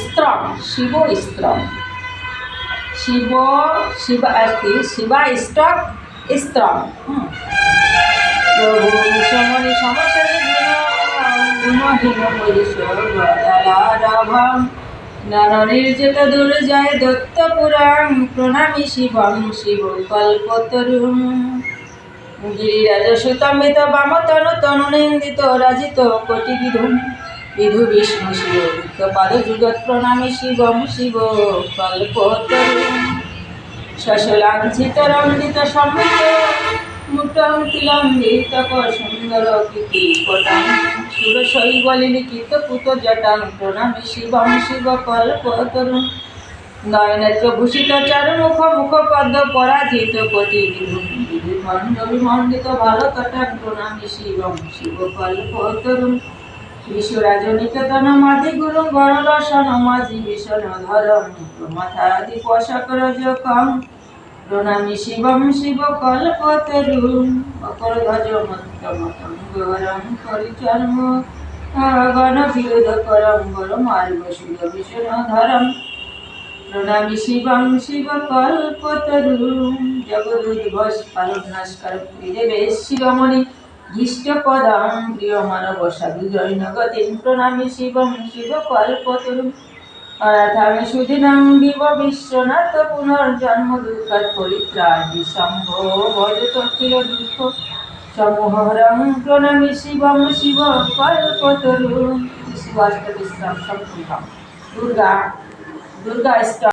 স্ত্রং শিব স্ত্রং শিব, শিবা কি? Shiva stock strong. প্রভু সমনি সমস্যা গুণহীন বৈশ্বরাভম নর নির্জিত দুর্জয় দত্ত প্রণামী শিবম শিব কল্পতরুম গিরিরাজ সুতমিত বাম তনু তনু নিন্দিত রাজিত কোটি বিধু বিধু বিষ্ণু শিব পাদ যুগত প্রণামী শিবম শিব কল্পতরুম শশলাঞ্ছিত রঞ্জিত সমৃত মুটং তিলম্বিত সুন্দর কীর্তি পটাং সুরশৈব লিখিত পুত জটাং প্রণামী শিবম শিব কল্পতরুম নয়নেত্র ভূষিত চারুমুখ মুখ পদ্ম পরাজিত কোটি বিধুমণ্ড বিমণ্ডিত ভারত প্রণামী শিবম শিব কল্পতরুম বিশ্বরাজ নিকেতন মাধি গুরু গণ রসন মাঝি ভীষণ ধরম মাথাদি পোষাকর কম, প্রণামী শিবম শিব কল্পতরুম অকর ধ্বজ মন্ত মতম গৌরম পরিচর্ম গণ বিরোধ করম গর মার্গ সুর ভীষণ ধরম। প্রণামী শিবম শিব কল্পতরুম জগদুদ্ভস পালনাস্কর দেবে শিরোমণি ঘিষ্ট পদম প্রিয় মানব সাধু জৈনগতিম প্রণামী শিবম শিব কল্পতরুম অনাথামি সুদিনং বিব বিশ্বনাথ পুনর্জন্ম দুঃখাত পরিত্রাণি শম্ভ ভজত কিল দুঃখ। সমূহরং প্রণামী শিবম শিব কল্পতরুম শিবাষ্ট বিশ্রাম সম্পূর্ণ দুর্গা দুর্গা